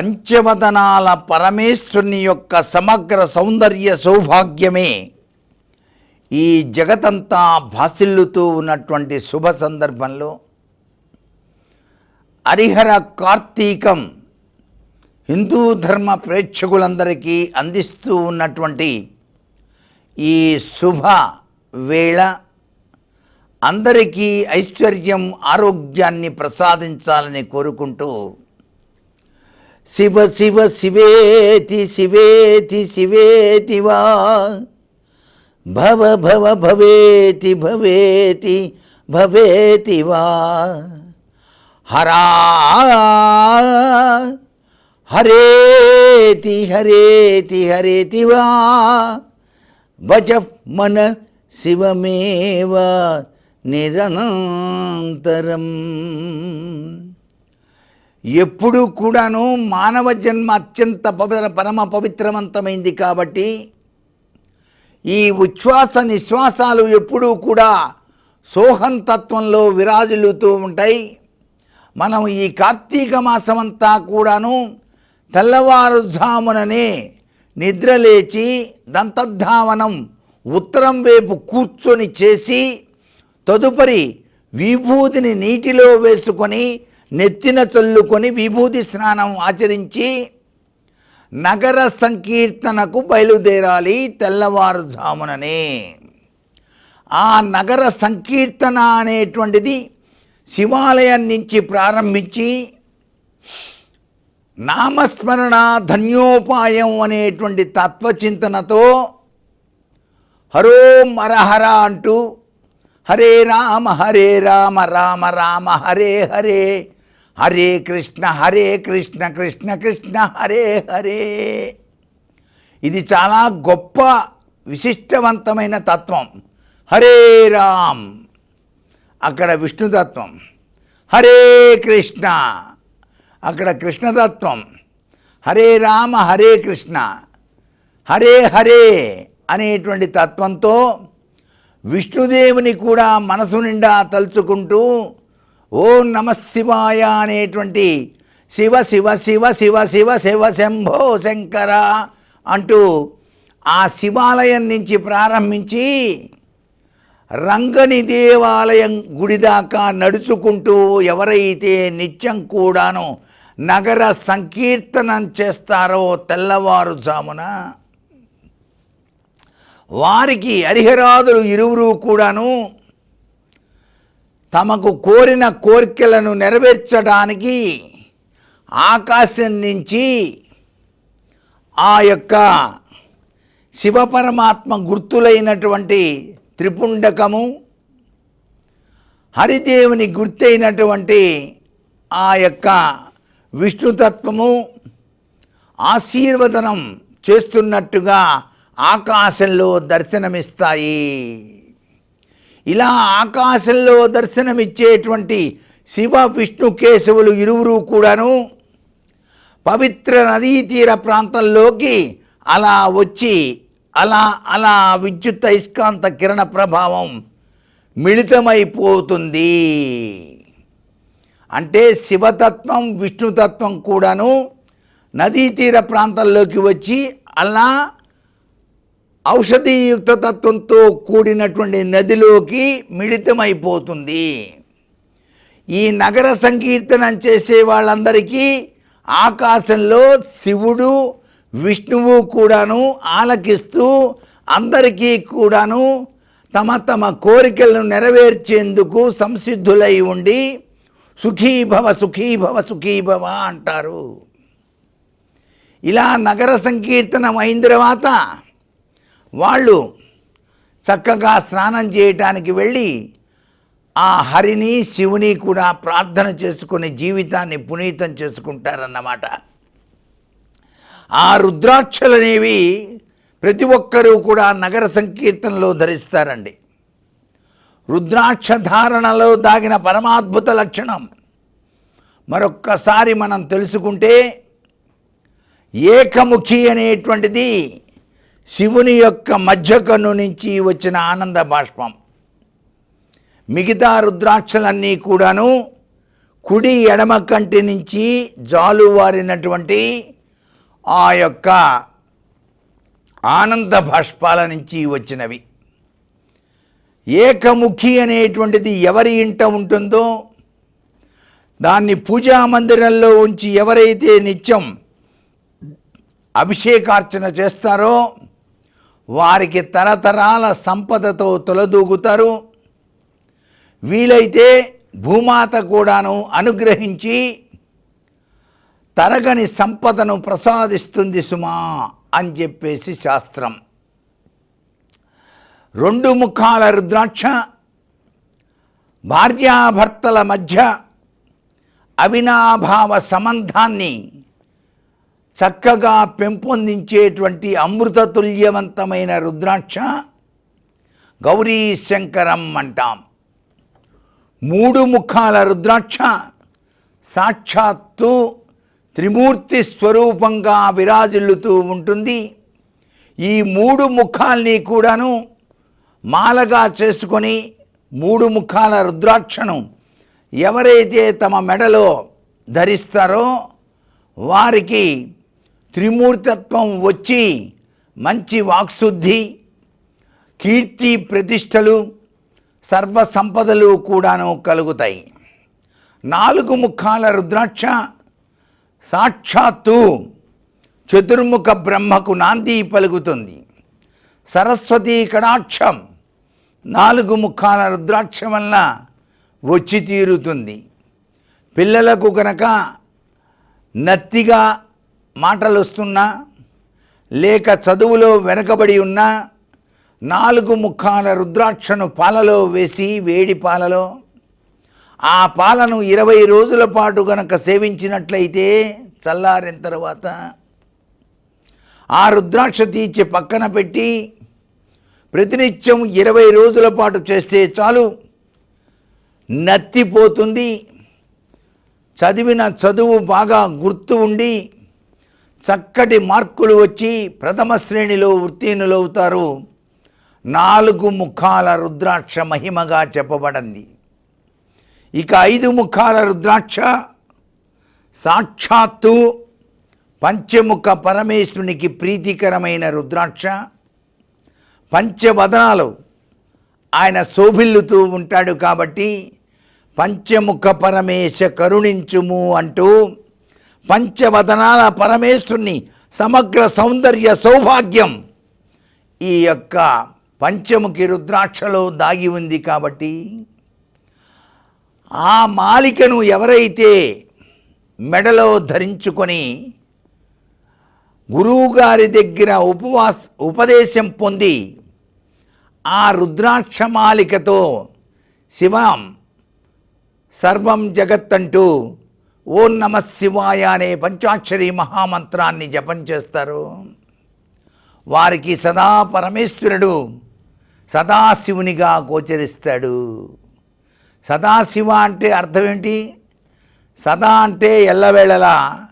పంచవదనాల పరమేశ్వరుని యొక్క సమగ్ర సౌందర్య సౌభాగ్యమే. ఈ జగతంతా భాసిల్లుతూ ఉన్నటువంటి శుభ సందర్భంలో హరిహర కార్తీకం హిందూ ధర్మ ప్రేక్షకులందరికీ అందిస్తూ ఉన్నటువంటి ఈ శుభ వేళ అందరికీ ఐశ్వర్యం ఆరోగ్యాన్ని ప్రసాదించాలని కోరుకుంటూ శివ శివ శివేతి శివేతి శివేతి వా. భవ భవ భవేతి భవేతి భవేతి వా. హరా హరేతి హరేతి హరేతి వా. భజ మన శివమేవ నిరంతరం. ఎప్పుడూ కూడాను మానవ జన్మ అత్యంత పవిత్ర పరమ పవిత్రవంతమైంది కాబట్టి ఈ ఉచ్ఛ్వాస నిశ్వాసాలు ఎప్పుడూ కూడా సోహం తత్వంలో విరాజిల్లుతూ ఉంటాయి. మనం ఈ కార్తీక మాసమంతా కూడాను తెల్లవారుజాముననే నిద్రలేచి దంతధావనం ఉత్తరం వైపు కూర్చొని చేసి తదుపరి విభూతిని నీటిలో వేసుకొని నెత్తిన చల్లుకొని విభూతి స్నానం ఆచరించి నగర సంకీర్తనకు బయలుదేరాలి తెల్లవారుజాముననే. ఆ నగర సంకీర్తన అనేటువంటిది శివాలయం నుంచి ప్రారంభించి నామస్మరణ ధన్యోపాయం అనేటువంటి తత్వచింతనతో హరోం హరహర అంటూ హరే రామ హరే రామ రామ రామ హరే హరే హరే కృష్ణ హరే కృష్ణ కృష్ణ కృష్ణ హరే హరే. ఇది చాలా గొప్ప విశిష్టవంతమైన తత్వం. హరే రామ్. అక్కడ విష్ణుతత్వం హరే కృష్ణ. అక్కడ కృష్ణతత్వం హరే రామ హరే కృష్ణ. హరే హరే అనేటువంటి తత్వంతో విష్ణుదేవుని కూడా మనసు నిండా తలుచుకుంటూ ఓ నమశివాయ అనేటువంటి శివ శివ శివ శివ శివ శివ శంభో శంకర అంటూ ఆ శివాలయం నుంచి ప్రారంభించి రంగని దేవాలయం గుడి దాకా నడుచుకుంటూ ఎవరైతే నిత్యం కూడాను నగర సంకీర్తనం చేస్తారో తెల్లవారుజామున వారికి హరిహరాదులు ఇరువురు కూడాను తమకు కోరిన కోరికలను నెరవేర్చడానికి ఆకాశం నుంచి ఆ యొక్క శివపరమాత్మ గుర్తులైనటువంటి త్రిపుండకము హరిదేవుని గుర్తైనటువంటి ఆ యొక్క విష్ణుతత్వము ఆశీర్వదనం చేస్తున్నట్టుగా ఆకాశంలో దర్శనమిస్తాయి. ఇలా ఆకాశంలో దర్శనమిచ్చేటువంటి శివ విష్ణు కేశవులు ఇరువురు కూడాను పవిత్ర నదీ తీర ప్రాంతంలోకి అలా వచ్చి అలా అలా విద్యుత్ అయస్కాంత కిరణ ప్రభావం మిళితమైపోతుంది. అంటే శివతత్వం విష్ణుతత్వం కూడాను నదీ తీర ప్రాంతంలోకి వచ్చి అలా ఔషధీయుక్త తత్వంతో కూడినటువంటి నదిలోకి మిళితమైపోతుంది. ఈ నగర సంకీర్తనం చేసే వాళ్ళందరికీ ఆకాశంలో శివుడు విష్ణువు కూడాను ఆలకిస్తూ అందరికీ కూడాను తమ తమ కోరికలను నెరవేర్చేందుకు సంసిద్ధులై ఉండి సుఖీభవ సుఖీభవ సుఖీభవ అంటారు. ఇలా నగర సంకీర్తనం అయిన తర్వాత వాళ్ళు చక్కగా స్నానం చేయటానికి వెళ్ళి ఆ హరిని శివుని కూడా ప్రార్థన చేసుకుని జీవితాన్ని పునీతం చేసుకుంటారన్నమాట. ఆ రుద్రాక్షలనేవి ప్రతి ఒక్కరూ కూడా నగర సంకీర్తనలో ధరిస్తారండి. రుద్రాక్ష ధారణలో దాగిన పరమాద్భుత లక్షణం. మరొక్కసారి మనం తెలుసుకుంటే ఏకముఖి అనేటువంటిది శివుని యొక్క మధ్య కన్ను నుంచి వచ్చిన ఆనంద బాష్పం. మిగతా రుద్రాక్షలన్నీ కూడాను కుడి ఎడమ కంటి నుంచి జాలువారినటువంటి ఆ యొక్క ఆనంద భాష్పాల నుంచి వచ్చినవి. ఏకముఖి అనేటువంటిది ఎవరి ఇంట ఉంటుందో దాన్ని పూజా మందిరంలో ఉంచి ఎవరైతే నిత్యం అభిషేకార్చన చేస్తారో వారికి తరతరాల సంపదతో తొలదూగుతారు. వీలైతే భూమాత కూడాను అనుగ్రహించి తరగని సంపదను ప్రసాదిస్తుంది సుమా అని చెప్పేసి శాస్త్రం. రెండు ముఖాల రుద్రాక్ష భార్యాభర్తల మధ్య అవినాభావ సంబంధాన్ని చక్కగా పెంపొందించేటువంటి అమృతతుల్యవంతమైన రుద్రాక్ష గౌరీ శంకరం అంటాం. మూడు ముఖాల రుద్రాక్ష సాక్షాత్తు త్రిమూర్తి స్వరూపంగా విరాజిల్లుతూ ఉంటుంది. ఈ మూడు ముఖాల్ని కూడాను మాలగా చేసుకొని మూడు ముఖాల రుద్రాక్షను ఎవరైతే తమ మెడలో ధరిస్తారో వారికి త్రిమూర్తత్వం వచ్చి మంచి వాక్శుద్ధి కీర్తి ప్రతిష్టలు సర్వ సంపదలు కూడాను కలుగుతాయి. నాలుగు ముఖాల రుద్రాక్ష సాక్షాత్తు చతుర్ముఖ బ్రహ్మకు నాంది పలుకుతుంది. సరస్వతి కడాక్షం నాలుగు ముఖాల రుద్రాక్ష వలన వచ్చి తీరుతుంది. పిల్లలకు కనుక నత్తిగా మాటలు వస్తున్నా లేక చదువులో వెనకబడి ఉన్నా నాలుగు ముఖాల రుద్రాక్షను పాలలో వేసి వేడి పాలలో ఆ పాలను ఇరవై రోజుల పాటు గనక సేవించినట్లయితే చల్లారిన తర్వాత ఆ రుద్రాక్ష తీర్చి పక్కన పెట్టి ప్రతినిత్యం ఇరవై రోజుల పాటు చేస్తే చాలు. నత్తిపోతుంది. చదివిన చదువు బాగా గుర్తు ఉండి చక్కటి మార్కులు వచ్చి ప్రథమ శ్రేణిలో ఉత్తీర్ణులవుతారు. నాలుగు ముఖాల రుద్రాక్ష మహిమగా చెప్పబడింది. ఇక ఐదు ముఖాల రుద్రాక్ష సాక్షాత్తు పంచముఖ పరమేశ్వరునికి ప్రీతికరమైన రుద్రాక్ష. పంచవదనాలు ఆయన శోభిల్లుతూ ఉంటాడు కాబట్టి పంచముఖ పరమేశ కరుణించుము అంటూ పంచవదనాల పరమేశ్వరుని సమగ్ర సౌందర్య సౌభాగ్యం ఈ యొక్క పంచముఖి రుద్రాక్షలో దాగి ఉంది కాబట్టి ఆ మాలికను ఎవరైతే మెడలో ధరించుకొని గురువుగారి దగ్గర ఉపవాస ఉపదేశం పొంది ఆ రుద్రాక్ష మాలికతో శివం సర్వం జగత్ అంటూ ఓం నమ శివాయ అనే పంచాక్షరి మహామంత్రాన్ని జపం చేస్తారు. వారికి సదా పరమేశ్వరుడు సదాశివునిగా గోచరిస్తాడు. సదాశివ అంటే అర్థం ఏంటి? సదా అంటే ఎల్లవేళలా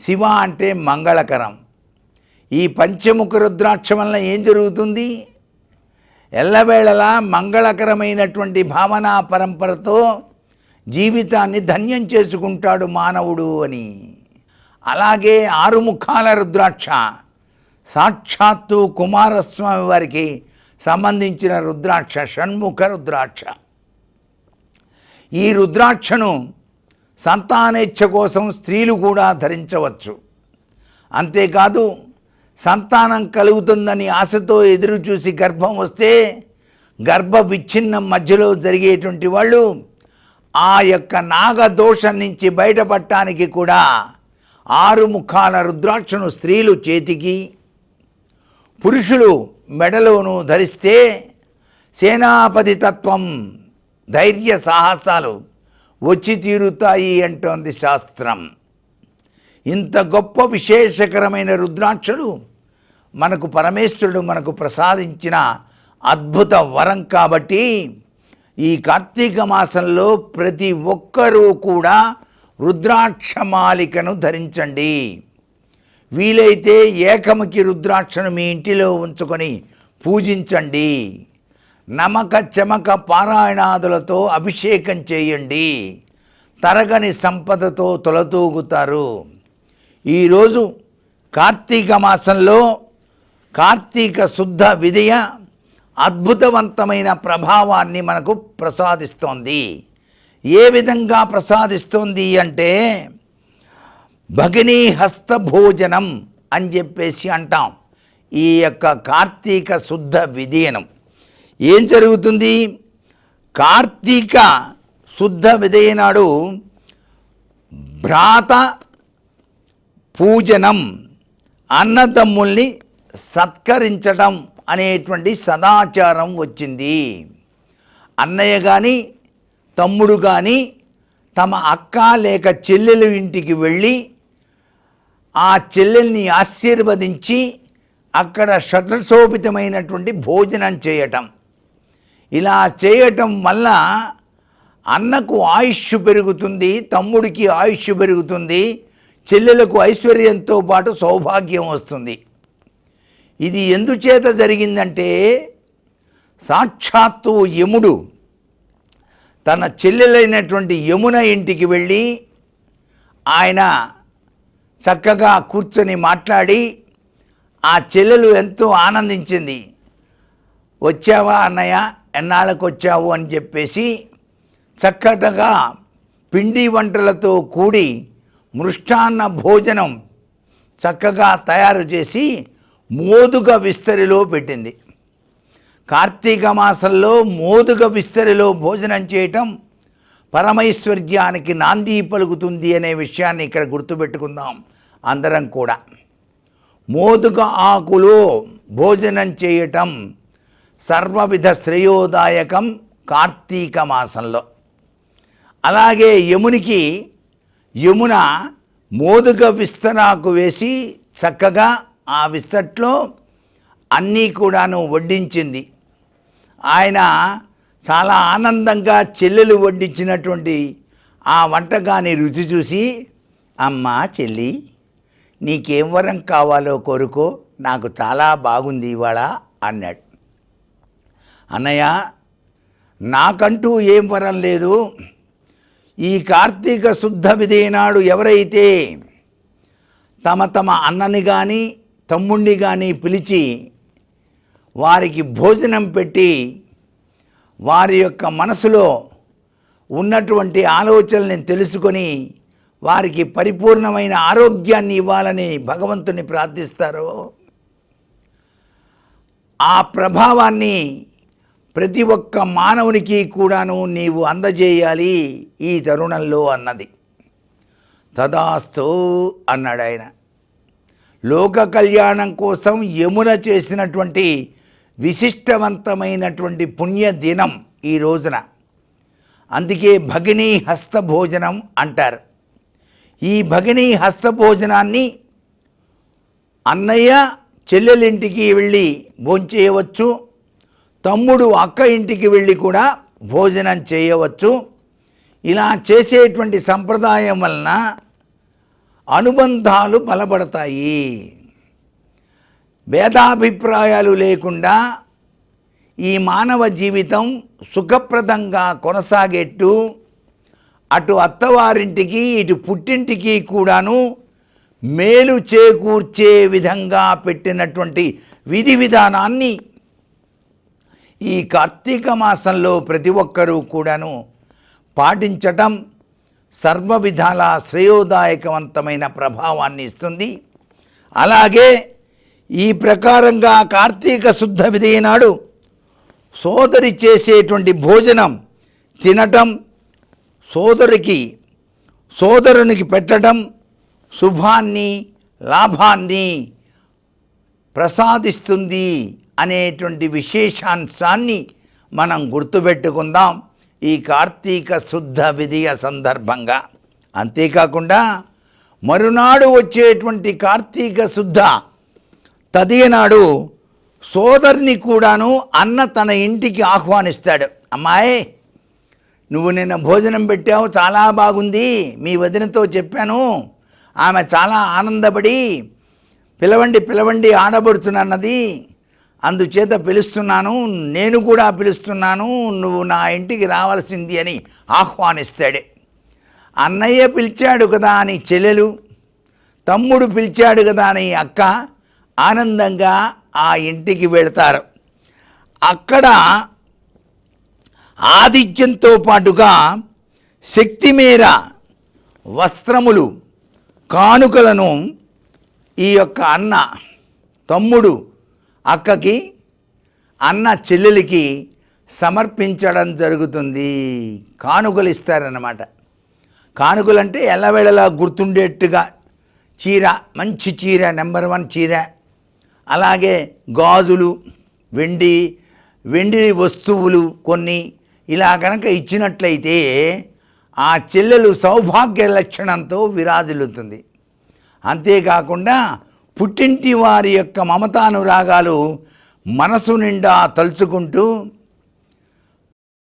శివ అంటే మంగళకరం. ఈ పంచముఖ రుద్రాక్ష వలన ఏం జరుగుతుంది? ఎల్లవేళలా మంగళకరమైనటువంటి భావనా పరంపరతో జీవితాన్ని ధన్యం చేసుకుంటాడు మానవుడు అని. అలాగే ఆరుముఖాల రుద్రాక్ష సాక్షాత్తు కుమారస్వామి వారికి సంబంధించిన రుద్రాక్ష షణ్ముఖ రుద్రాక్ష. ఈ రుద్రాక్షను సంతానేచ్ఛ కోసం స్త్రీలు కూడా ధరించవచ్చు. అంతేకాదు సంతానం కలుగుతుందని ఆశతో ఎదురు చూసి గర్భం వస్తే గర్భ విచ్ఛిన్నం మధ్యలో జరిగేటువంటి వాళ్ళు ఆ యొక్క నాగదోషం నుంచి బయటపడటానికి కూడా ఆరు ముఖాల రుద్రాక్షను స్త్రీలు చేతికి పురుషులు మెడలోను ధరిస్తే సేనాపతి తత్వం ధైర్య సాహసాలు వచ్చి తీరుతాయి అంటోంది శాస్త్రం. ఇంత గొప్ప విశేషకరమైన రుద్రాక్షలు మనకు పరమేశ్వరుడు మనకు ప్రసాదించిన అద్భుత వరం కాబట్టి ఈ కార్తీక మాసంలో ప్రతి ఒక్కరూ కూడా రుద్రాక్షమాలికను ధరించండి. వీలైతే ఏకముఖి రుద్రాక్షను మీ ఇంటిలో ఉంచుకొని పూజించండి. నమక చెమక పారాయణాదులతో అభిషేకం చేయండి. తరగని సంపదతో తొలతూగుతారు. ఈరోజు కార్తీక మాసంలో కార్తీక శుద్ధ విదయ అద్భుతవంతమైన ప్రభావాన్ని మనకు ప్రసాదిస్తోంది. ఏ విధంగా ప్రసాదిస్తోంది అంటే భగినీ హస్త భోజనం అని చెప్పేసి అంటాం. ఈ యొక్క కార్తీక శుద్ధ విధేయనం. ఏం జరుగుతుంది? కార్తీక శుద్ధ విధేయనాడు భ్రాత పూజనం అన్నదమ్ముల్ని సత్కరించడం అనేటువంటి సదాచారం వచ్చింది. అన్నయ్య కానీ తమ్ముడు కానీ తమ అక్క లేక చెల్లెలు ఇంటికి వెళ్ళి ఆ చెల్లెల్ని ఆశీర్వదించి అక్కడ షట్రశోభితమైనటువంటి భోజనం చేయటం. ఇలా చేయటం వల్ల అన్నకు ఆయుష్ పెరుగుతుంది తమ్ముడికి ఆయుష్ పెరుగుతుంది చెల్లెలకు ఐశ్వర్యంతో పాటు సౌభాగ్యం వస్తుంది. ఇది ఎందుచేత జరిగిందంటే సాక్షాత్తు యముడు తన చెల్లెలైనటువంటి యమున ఇంటికి వెళ్ళి ఆయన చక్కగా కూర్చొని మాట్లాడి ఆ చెల్లెలు ఎంతో ఆనందించింది. వచ్చావా అన్నయ్య? ఎన్నాళ్ళకు వచ్చావు అని చెప్పేసి చక్కటగా పిండి వంటలతో కూడి మృష్టాన్న భోజనం చక్కగా తయారు చేసి మోదుగ విస్తరిలో పెట్టింది. కార్తీక మాసంలో మోదుగ విస్తరిలో భోజనం చేయటం పరమైశ్వర్యానికి నాంది పలుకుతుంది అనే విషయాన్ని ఇక్కడ గుర్తుపెట్టుకుందాం అందరం కూడా. మోదుగ ఆకులో భోజనం చేయటం సర్వవిధ శ్రేయోదాయకం కార్తీక మాసంలో. అలాగే యమునికి యమున మోదుగ విస్తరాకు వేసి చక్కగా ఆ విస్తట్లో అన్నీ కూడాను వడ్డించింది. ఆయన చాలా ఆనందంగా చెల్లెలు వడ్డించినటువంటి ఆ వంటకాన్ని రుచి చూసి అమ్మా చెల్లి నీకేం వరం కావాలో కోరుకో నాకు చాలా బాగుంది ఇవాళ అన్నాడు. అన్నయ్య నాకంటూ ఏం వరం లేదు. ఈ కార్తీక శుద్ధ విధేనాడు ఎవరైతే తమ తమ అన్నని కానీ తమ్ముణ్ణి కానీ పిలిచి వారికి భోజనం పెట్టి వారి యొక్క మనసులో ఉన్నటువంటి ఆలోచనల్ని తెలుసుకొని వారికి పరిపూర్ణమైన ఆరోగ్యాన్ని ఇవ్వాలని భగవంతుని ప్రార్థిస్తారో ఆ ప్రభావాన్ని ప్రతి ఒక్క మానవునికి కూడాను నీవు అందజేయాలి ఈ తరుణంలో అన్నది. తదాస్తు అన్నాడు ఆయన లోక కళ్యాణం కోసం యమున చేసినటువంటి విశిష్టవంతమైనటువంటి పుణ్యదినం ఈ రోజున. అందుకే భగినీ హస్త భోజనం అంటారు. ఈ భగినీ హస్త భోజనాన్ని అన్నయ్య చెల్లెలింటికి వెళ్ళి భోంచేయవచ్చు తమ్ముడు అక్క ఇంటికి వెళ్ళి కూడా భోజనం చేయవచ్చు. ఇలా చేసేటువంటి సంప్రదాయం వలన అనుబంధాలు బలపడతాయి. భేదాభిప్రాయాలు లేకుండా ఈ మానవ జీవితం సుఖప్రదంగా కొనసాగేట్టు అటు అత్తవారింటికి ఇటు పుట్టింటికి కూడాను మేలు చేకూర్చే విధంగా పెట్టినటువంటి విధి విధానాన్ని ఈ కార్తీక మాసంలో ప్రతి ఒక్కరూ కూడాను పాటించటం సర్వ విధాల శ్రేయోదాయకవంతమైన ప్రభావాన్ని ఇస్తుంది. అలాగే ఈ ప్రకారంగా కార్తీక శుద్ధ విధి నాడు సోదరి చేసేటువంటి భోజనం తినటం సోదరికి సోదరునికి పెట్టడం శుభాన్ని లాభాన్ని ప్రసాదిస్తుంది అనేటువంటి విశేషాంశాన్ని మనం గుర్తుపెట్టుకుందాం. ఈ కార్తీక శుద్ధ విధియ సందర్భంగా. అంతేకాకుండా మరునాడు వచ్చేటువంటి కార్తీక శుద్ధ తదియనాడు సోదరిని కూడాను అన్న తన ఇంటికి ఆహ్వానిస్తాడు. అమ్మాయి నువ్వు నిన్న భోజనం పెట్టావు చాలా బాగుంది మీ వదినతో చెప్పాను. ఆమె చాలా ఆనందపడి పిలవండి పిలవండి ఆడబడుతున్నది అందుచేత పిలుస్తున్నాను నేను కూడా పిలుస్తున్నాను నువ్వు నా ఇంటికి రావాల్సింది అని ఆహ్వానిస్తాడే. అన్నయ్య పిలిచాడు కదా అని చెల్లెలు తమ్ముడు పిలిచాడు కదా అని అక్క ఆనందంగా ఆ ఇంటికి వెళతారు. అక్కడ ఆతిథ్యంతో పాటుగా శక్తి మేర వస్త్రములు కానుకలను ఈ యొక్క అన్న తమ్ముడు అక్కకి అన్న చెల్లెలికి సమర్పించడం జరుగుతుంది. కానుకలు ఇస్తారన్నమాట. కానుకలంటే ఎల్లవేళలా గుర్తుండేట్టుగా చీర మంచి చీర నెంబర్ వన్ చీర అలాగే గాజులు వెండి వెండి వస్తువులు కొన్ని ఇలా కనుక ఇచ్చినట్లయితే ఆ చెల్లెలు సౌభాగ్య లక్షణంతో విరాజిల్లుతుంది. అంతేకాకుండా పుట్టింటి వారి యొక్క మమతానురాగాలు మనసు నిండా తలుచుకుంటూ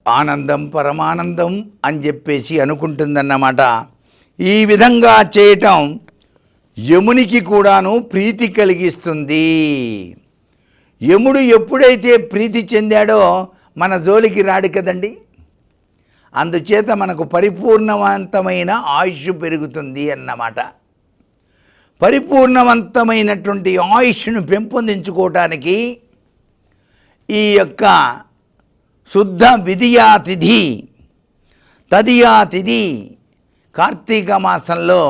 ఆనందం పరమానందం అని చెప్పేసి అనుకుంటుందన్నమాట. ఈ విధంగా చేయటం యమునికి కూడాను ప్రీతి కలిగిస్తుంది. యముడు ఎప్పుడైతే ప్రీతి చెందాడో మన జోలికి రాడు కదండి. అందుచేత మనకు పరిపూర్ణవంతమైన ఆయుష్ పెరుగుతుంది అన్నమాట. పరిపూర్ణవంతమైనటువంటి ఆయుష్ను పెంపొందించుకోవటానికి ఈ యొక్క శుద్ధ విధియా తిథి తదియా తిథి కార్తీక మాసంలో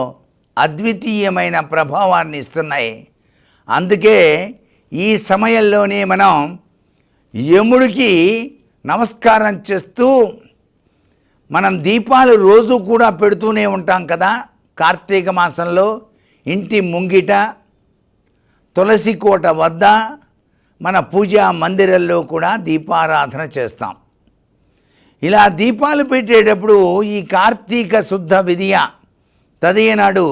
అద్వితీయమైన ప్రభావాన్ని ఇస్తున్నాయి. అందుకే ఈ సమయంలోనే మనం యముడికి నమస్కారం చేస్తూ మనం దీపాలు రోజు కూడా పెడుతూనే ఉంటాం కదా కార్తీక మాసంలో. ఇంటి ముంగిట తులసి కోట వద్ద మన పూజా మందిరంలో కూడా దీపారాధన చేస్తాం. ఇలా దీపాలు పెట్టేటప్పుడు ఈ కార్తీక శుద్ధ విధియ తదియనాడు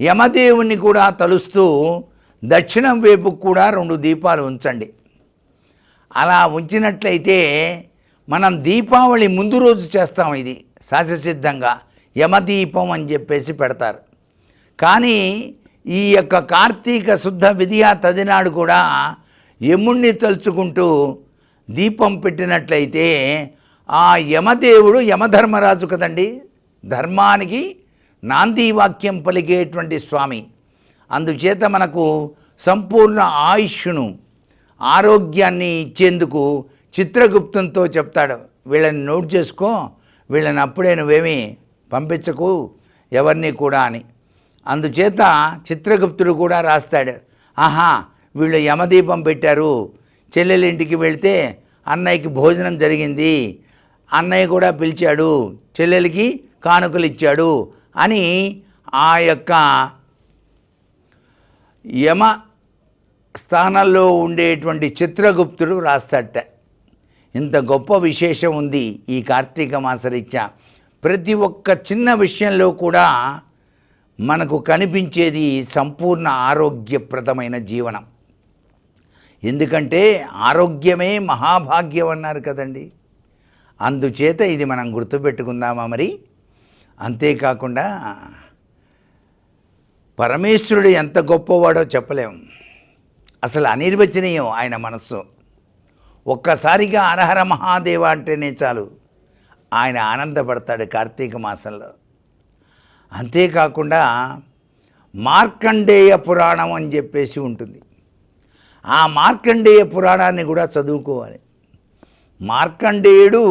యమదేవుణ్ణి కూడా తలుస్తూ దక్షిణం వైపు కూడా రెండు దీపాలు ఉంచండి. అలా ఉంచినట్లయితే మనం దీపావళి ముందు రోజు చేస్తాం ఇది సహజసిద్ధంగా యమదీపం అని చెప్పేసి పెడతారు. కానీ ఈ యొక్క కార్తీక శుద్ధ విధియా తదినాడు కూడా యముణ్ణి తలుచుకుంటూ దీపం పెట్టినట్లయితే ఆ యమదేవుడు యమధర్మరాజు కదండి ధర్మానికి నాందీవాక్యం పలికేటువంటి స్వామి. అందుచేత మనకు సంపూర్ణ ఆయుష్ను ఆరోగ్యాన్ని ఇచ్చేందుకు చిత్రగుప్తంతో చెప్తాడు. వీళ్ళని నోట్ చేసుకో వీళ్ళని అప్పుడే నువ్వేమీ పంపించకు ఎవరిని కూడా అని. అందుచేత చిత్రగుప్తుడు కూడా రాస్తాడు. ఆహా వీళ్ళు యమదీపం పెట్టారు. చెల్లెలింటికి వెళ్తే అన్నయ్యకి భోజనం జరిగింది. అన్నయ్య కూడా పిలిచాడు చెల్లెలికి కానుకలు ఇచ్చాడు అని ఆ యొక్క యమ స్థానంలో ఉండేటువంటి చిత్రగుప్తుడు రాస్తాడట. ఇంత గొప్ప విశేషం ఉంది ఈ కార్తీక మాసరీత్యా. ప్రతి ఒక్క చిన్న విషయంలో కూడా మనకు కనిపించేది సంపూర్ణ ఆరోగ్యప్రదమైన జీవనం. ఎందుకంటే ఆరోగ్యమే మహాభాగ్యం అన్నారు కదండి. అందుచేత ఇది మనం గుర్తుపెట్టుకుందామా మరి? అంతేకాకుండా పరమేశ్వరుడు ఎంత గొప్పవాడో చెప్పలేం. అసలు అనిర్వచనీయం ఆయన మనస్సు. ఒక్కసారిగా అరహర మహాదేవ అంటేనే చాలు. ఆయన ఆనందపడతాడు కార్తీక మాసంలో. అంతేకాకుండా మార్కండేయ పురాణం అని చెప్పేసి ఉంటుంది. ఆ మార్కండేయ పురాణాన్ని కూడా చదువుకోవాలి. మార్కండేయుడు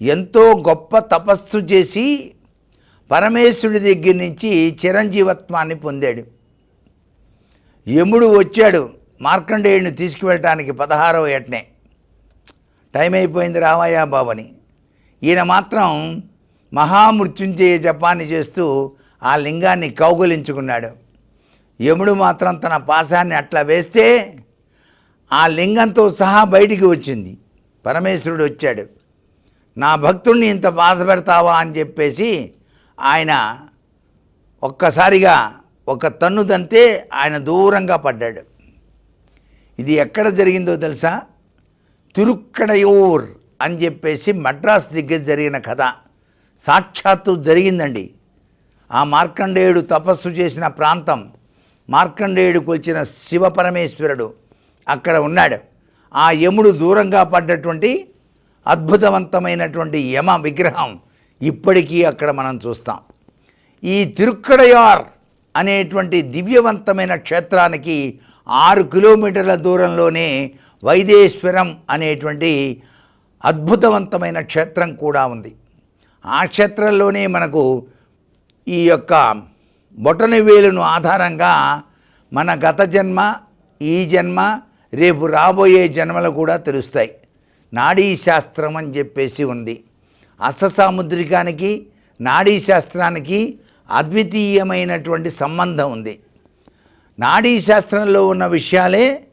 ఎంతో గొప్ప తపస్సు చేసి పరమేశ్వరుడి దగ్గర నుంచి చిరంజీవత్వాన్ని పొందాడు. యముడు వచ్చాడు మార్కండేయుడిని తీసుకువెళ్ళటానికి పదహారవ ఏటనే టైం అయిపోయింది రామయ్య బాబని. ఈయన మాత్రం మహామృత్యుంజయ జపాన్ని చేస్తూ ఆ లింగాన్ని కౌగులించుకున్నాడు. యముడు మాత్రం తన పాశాన్ని అట్లా వేస్తే ఆ లింగంతో సహా బయటికి వచ్చింది. పరమేశ్వరుడు వచ్చాడు. నా భక్తుణ్ణి ఇంత బాధ పెడతావా అని చెప్పేసి ఆయన ఒక్కసారిగా ఒక తన్ను తంతే ఆయన దూరంగా పడ్డాడు. ఇది ఎక్కడ జరిగిందో తెలుసా? తిరుక్కడయూర్ అని చెప్పేసి మద్రాస్ దగ్గర జరిగిన కథ. సాక్షాత్తు జరిగిందండి. ఆ మార్కండేయుడు తపస్సు చేసిన ప్రాంతం మార్కండేయుడు కొలిచిన శివపరమేశ్వరుడు అక్కడ ఉన్నాడు. ఆ యముడు దూరంగా పడ్డటువంటి అద్భుతవంతమైనటువంటి యమ విగ్రహం ఇప్పటికీ అక్కడ మనం చూస్తాం. ఈ తిరుక్కడయార్ అనేటువంటి దివ్యవంతమైన క్షేత్రానికి ఆరు కిలోమీటర్ల దూరంలోనే వైదేశ్వరం అనేటువంటి అద్భుతవంతమైన క్షేత్రం కూడా ఉంది. ఆ క్షేత్రంలోనే మనకు ఈ యొక్క బొటని వేలును ఆధారంగా మన గత జన్మ ఈ జన్మ రేపు రాబోయే జన్మలు కూడా తెలుస్తాయి. నాడీ శాస్త్రం అని చెప్పేసి ఉంది. అససాముద్రికానికి నాడీ శాస్త్రానికి అద్వితీయమైనటువంటి సంబంధం ఉంది. నాడీ శాస్త్రంలో ఉన్న విషయాలే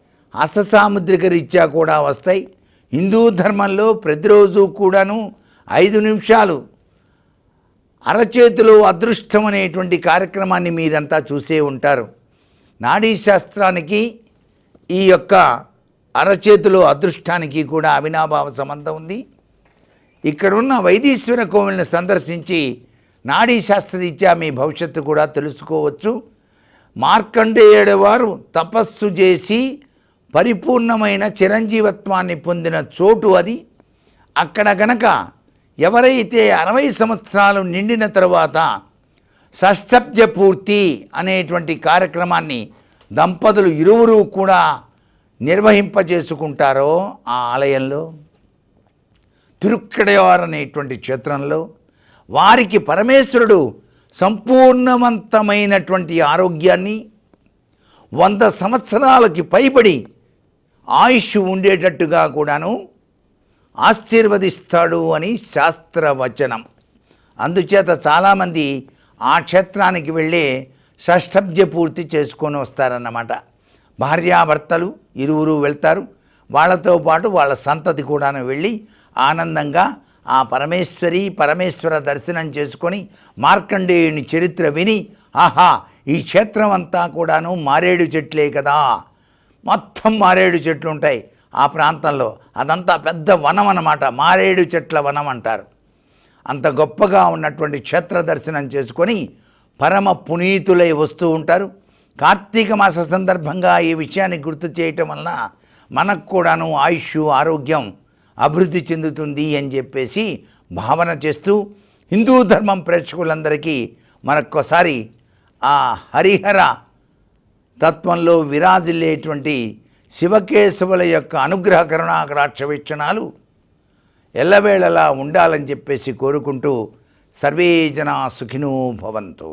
అససాముద్రిక రీత్యా కూడా వస్తాయి. హిందూ ధర్మంలో ప్రతిరోజు కూడాను ఐదు నిమిషాలు అరచేతిలో అదృష్టం అనేటువంటి కార్యక్రమాన్ని మీరంతా చూసే ఉంటారు. నాడీ శాస్త్రానికి ఈ యొక్క అరచేతిలో అదృష్టానికి కూడా అవినాభావ సంబంధం ఉంది. ఇక్కడున్న వైదీశ్వర కోవిల్ని సందర్శించి నాడీ శాస్త్రరీత్యా మీ భవిష్యత్తు కూడా తెలుసుకోవచ్చు. మార్కండేయుడు వారు తపస్సు చేసి పరిపూర్ణమైన చిరంజీవత్వాన్ని పొందిన చోటు అది. అక్కడ గనక ఎవరైతే అరవై సంవత్సరాలు నిండిన తరువాత షష్టబ్జ పూర్తి అనేటువంటి కార్యక్రమాన్ని దంపతులు ఇరువురు కూడా నిర్వహింపజేసుకుంటారో ఆ ఆలయంలో తిరుక్కడయార్ అనేటువంటి క్షేత్రంలో వారికి పరమేశ్వరుడు సంపూర్ణవంతమైనటువంటి ఆరోగ్యాన్ని వంద సంవత్సరాలకి పైబడి ఆయుష్ ఉండేటట్టుగా కూడాను ఆశీర్వదిస్తాడు అని శాస్త్రవచనం. అందుచేత చాలామంది ఆ క్షేత్రానికి వెళ్ళి షష్టబ్జ పూర్తి చేసుకొని వస్తారన్నమాట. భార్యాభర్తలు ఇరువురు వెళ్తారు. వాళ్ళతో పాటు వాళ్ళ సంతతి కూడాను వెళ్ళి ఆనందంగా ఆ పరమేశ్వరి పరమేశ్వర దర్శనం చేసుకొని మార్కండేయుని చరిత్ర విని ఆహా ఈ క్షేత్రం అంతా కూడాను మారేడు చెట్లే కదా. మొత్తం మారేడు చెట్లు ఉంటాయి ఆ ప్రాంతంలో. అదంతా పెద్ద వనం అన్నమాట. మారేడు చెట్ల వనం అంటారు. అంత గొప్పగా ఉన్నటువంటి క్షేత్ర దర్శనం చేసుకొని పరమ పునీతులై వస్తూ ఉంటారు. కార్తీక మాస సందర్భంగా ఈ విషయాన్ని గుర్తు చేయటం వలన మనకు కూడాను ఆయుష్ ఆరోగ్యం అభివృద్ధి చెందుతుంది అని చెప్పేసి భావన చేస్తూ హిందూ ధర్మం ప్రేక్షకులందరికీ మరొక్కసారి ఆ హరిహర తత్వంలో విరాజిల్లేటువంటి శివకేశవుల యొక్క అనుగ్రహ కరుణాకరాక్ష వీక్షణాలు ఎల్లవేళలా ఉండాలని చెప్పేసి కోరుకుంటూ సర్వే జనా సుఖినో భవంతు.